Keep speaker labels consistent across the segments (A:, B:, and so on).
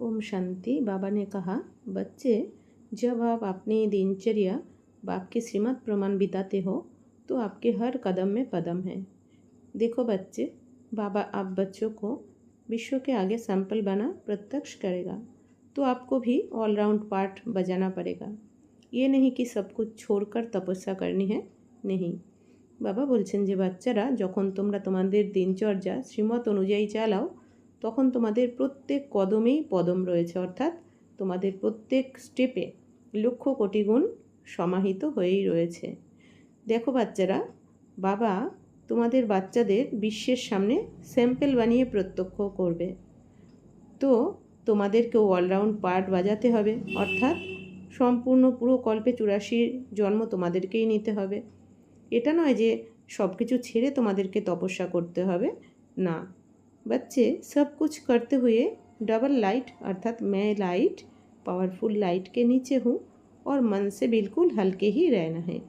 A: ओम शांति बाबा ने कहा बच्चे जब आप अपनी दिनचर्या बाप की श्रीमत प्रमाण बिताते हो तो आपके हर कदम में पदम है देखो बच्चे बाबा आप बच्चों को विश्व के आगे सैंपल बना प्रत्यक्ष करेगा तो आपको भी ऑलराउंड पार्ट बजाना पड़ेगा ये नहीं कि सब कुछ छोड़कर तपस्या करनी है नहीं বাবা বলছেন যে বাচ্চারা যখন তোমরা তোমাদের দিনচর্যা শ্রীমত অনুযায়ী চালাও তখন তোমাদের প্রত্যেক কদমেই পদম রয়েছে, অর্থাৎ তোমাদের প্রত্যেক স্টেপে লক্ষ কোটি গুণ সমাহিত হয়েই রয়েছে। দেখো বাচ্চারা, বাবা তোমাদের বাচ্চাদের বিশ্বের সামনে স্যাম্পেল বানিয়ে প্রত্যক্ষ করবে। তো তোমাদেরকেও অলরাউন্ড পার্ট বাজাতে হবে, অর্থাৎ সম্পূর্ণ পুরো কল্পে চুরাশির জন্ম তোমাদেরকেই নিতে হবে। এটা নয় যে সব কিছু ছেড়ে তোমাদেরকে তপস্যা করতে হবে, না। बच्चे सब कुछ करते हुए डबल लाइट अर्थात मैं लाइट पावरफुल लाइट के नीचे हूँ और मन से बिल्कुल हल्के ही रहना है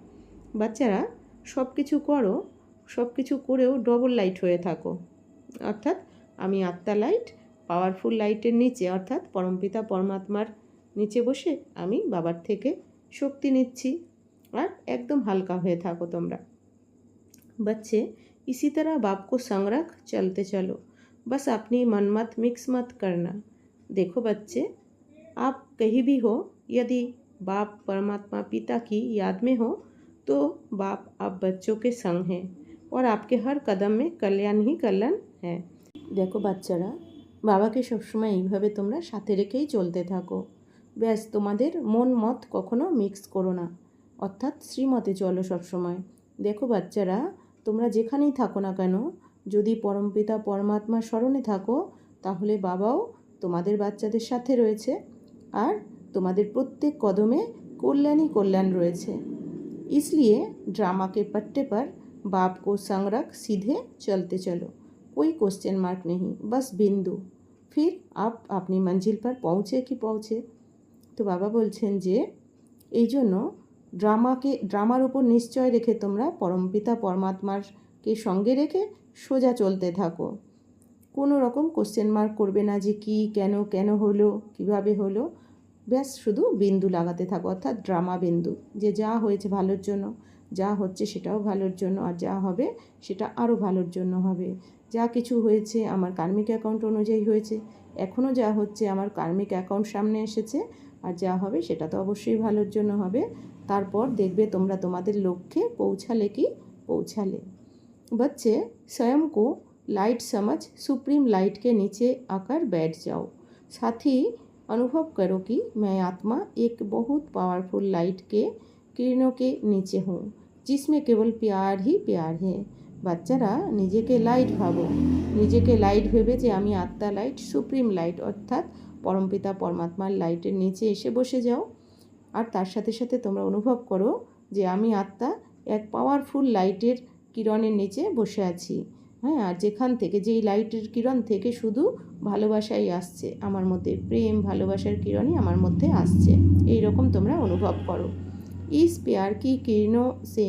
A: বাচ্চারা সব কিছু করো সব কিছু করেও ডবল লাইট হয়ে থাকো অর্থাৎ আমি আত্মা লাইট পাওয়ারফুল লাইটের নিচে অর্থাৎ পরমপিতা পরমাত্মার নিচে বসে আমি বাবার থেকে শক্তি নিচ্ছি আর একদম হালকা হয়ে থাকো তোমরা बच्चे इसी तरह बाप को संग रख चलते चलो बस अपनी मन मत मिक्स मत करना देखो बच्चे आप कहीं भी हो यदि बाप परमात्मा पिता की याद में हो तो बाप आप बच्चों के संग हैं और आपके हर कदम में कल्याण ही कल्याण है দেখো বাচ্চারা বাবাকে সবসময় এইভাবে তোমরা সাথে রেখেই চলতে থাকো ব্যাস তোমাদের মন মত কখনো মিক্স করো না অর্থাৎ শ্রীমতে চলো সবসময় দেখো বাচ্চারা তোমরা যেখানেই থাকো না কেন যদি পরমপিতা পরমাত্মার স্মরণে থাকো তাহলে বাবাও তোমাদের বাচ্চাদের সাথে রয়েছে আর তোমাদের প্রত্যেক কদমে কল্যাণই কল্যাণ রয়েছে इसलिए ड्रामा के पट्टे पर बाप को संग रख सीधे चलते चलो कोई क्वेश्चन मार्क नहीं बस बिंदु फिर आप अपनी मंजिल पर पहुँचे কি পৌঁছে তো বাবা বলছেন যে এই জন্য ড্রামাকে ড্রামার উপর নিশ্চয় রেখে তোমরা পরমপিতা পরমাত্মারকে সঙ্গে রেখে সোজা চলতে থাকো। কোনো রকম কোশ্চেন মার্ক করবে না যে কি, কেন কেন হলো, কীভাবে হলো। ব্যাস, শুধু বিন্দু লাগাতে থাকো, অর্থাৎ ড্রামা বিন্দু। যে যা হয়েছে ভালোর জন্য, যা হচ্ছে সেটাও ভালোর জন্য, আর যা হবে সেটা আরও ভালোর জন্য হবে। যা কিছু হয়েছে আমার কার্মিক অ্যাকাউন্ট অনুযায়ী হয়েছে এখনও যা হচ্ছে আমার কার্মিক অ্যাকাউন্ট সামনে এসেছে, আর যা হবে সেটা তো অবশ্যই ভালোর জন্য হবে। তারপর দেখবে তোমরা তোমাদের লক্ষ্যে পৌঁছালে কি? পৌঁছালে। बच्चे स्वयं को लाइट समझ सुप्रीम लाइट के नीचे आकर बैठ जाओ साथ ही अनुभव करो कि मैं आत्मा एक बहुत पावरफुल लाइट के किरणों के नीचे हूँ जिसमें केवल प्यार ही प्यार है বাচ্চারা নিজেকে লাইট ভাবো নিজেকে লাইট ভেবে যে আমি আত্মা লাইট সুপ্রিম লাইট অর্থাৎ পরমপিতা পরমাত্মার লাইটের নিচে এসে বসে যাও আর তার সাথে সাথে তোমরা অনুভব করো যে আমি আত্মা এক পাওয়ারফুল লাইটের কিরণের নিচে বসে আছি হ্যাঁ আর যেখান থেকে যেই লাইটের কিরণ থেকে শুধু ভালোবাসাই আসছে আমার মধ্যে প্রেম ভালোবাসার কিরণই আমার মধ্যে আসছে এই রকম তোমরা অনুভব করো इस प्यार की किरणों से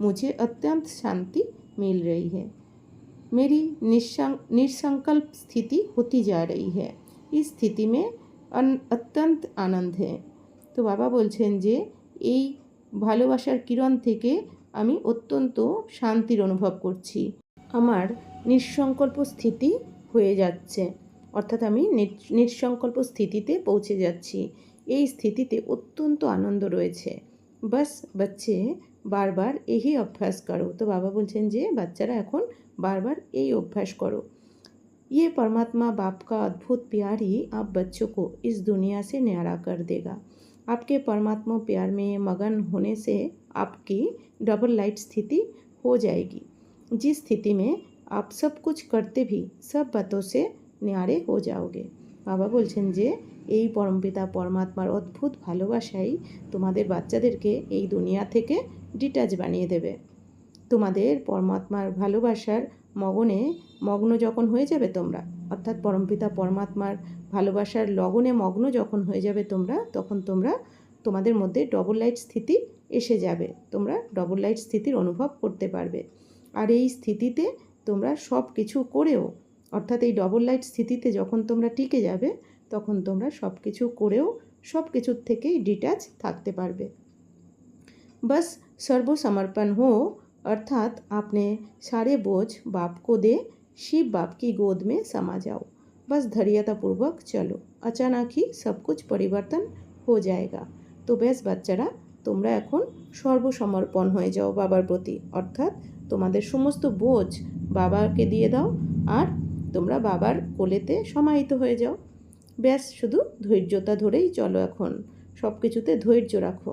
A: मुझे अत्यंत शांति मिल रही है मेरी निसं निसंकल्प स्थिति होती जा रही है इस स्थिति में अन- अत्यंत आनंद है তো বাবা বলছেন যে এই ভালোবাসার কিরণ থেকে আমি অত্যন্ত শান্তির অনুভব করছি আমার নিঃসংকল্প স্থিতি হয়ে যাচ্ছে অর্থাৎ আমি নির- নিঃসংকল্প স্থিতিতে পৌঁছে যাচ্ছি এই স্থিতিতে অত্যন্ত আনন্দ রয়েছে বাস বাচ্চে বারবার এই অভ্যাস করো তো বাবা বলছেন যে বাচ্চারা এখন বারবার এই অভ্যাস করো ये परमात्मा बाप का अद्भुत प्यार ही आप बच्चों को इस दुनिया से न्यारा कर देगा आपके परमात्मा प्यार में मगन होने से आपकी डबल लाइट स्थिति हो जाएगी जिस स्थिति में आप सब कुछ करते भी सब बातों से न्यारे हो जाओगे বাবা বলছেন যে এই পরমপিতা পরমাত্মার অদ্ভুত ভালোবাসাই তোমাদের বাচ্চাদেরকে এই দুনিয়া থেকে ডিটাচ বানিয়ে দেবে তোমাদের পরমাত্মার ভালোবাসার মগনে মগ্ন যখন হয়ে যাবে তোমরা অর্থাৎ পরমপিতা পরমাত্মার ভালোবাসার লগনে মগ্ন যখন হয়ে যাবে তোমরা তখন তোমরা তোমাদের মধ্যে ডবল লাইট স্থিতি এসে যাবে তোমরা ডবল লাইট স্থিতির অনুভব করতে পারবে আর এই স্থিতিতে তোমরা সব কিছু করেও অর্থাৎ এই ডবল লাইট স্থিতিতে যখন তোমরা টিকে যাবে তখন তোমরা সব কিছু করেও সব কিছুর থেকেই ডিট্যাচ থাকতে পারবে बस सर्वसमर्पण हो अर्थात अपने सारे बोझ बाप को दे शिव बाप की गोद में समा जाओ बस धैर्यतापूर्वक चलो अचानक ही सब कुछ परिवर्तन हो जाएगा তো বেশ বাচ্চারা তোমরা এখন সর্বসমর্পণ হয়ে যাও বাবার প্রতি অর্থাৎ তোমাদের সমস্ত বোঝ বাবাকে দিয়ে দাও আর তোমরা বাবার কোলেতে সমাহিত হয়ে যাও ব্যাস শুধু ধৈর্যতা ধরেই চলো এখন সব কিছুতে ধৈর্য রাখো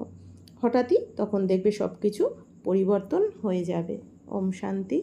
A: হঠাৎই তখন দেখবে সব কিছু পরিবর্তন হয়ে যাবে ওম শান্তি